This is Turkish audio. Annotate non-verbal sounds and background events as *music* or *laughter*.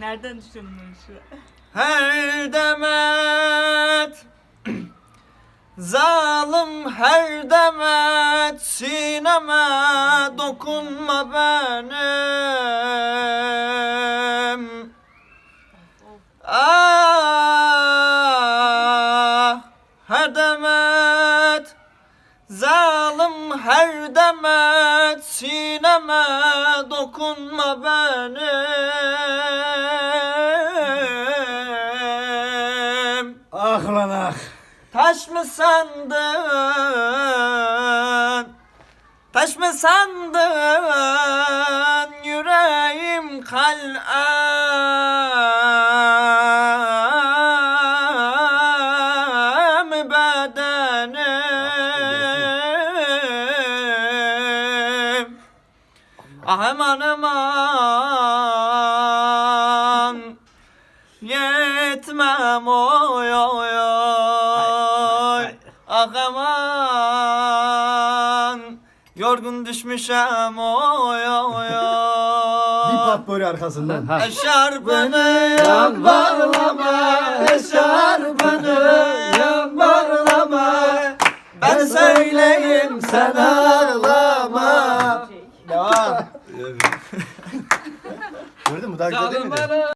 Nereden düşündün şu? Her demet. Zalim her demet. Sineme dokunma benim. Ah her demet. Zalim her demet. Sineme dokunma benim Ah lan ah. Taş mı sandın? Taş mı sandın? Yüreğim kalem bedenim Ah aman aman Yetmem oy oy oy Ah aman Yorgun düşmüşem oy oy Bir oy pat böyle arkasından. Ha. Eşarbını Yan bağlama, eşarbını yan bağlama. Ben söyleyeyim sen ağlama. Devam *laughs* Gördün mü? Daha güzel değil miydi?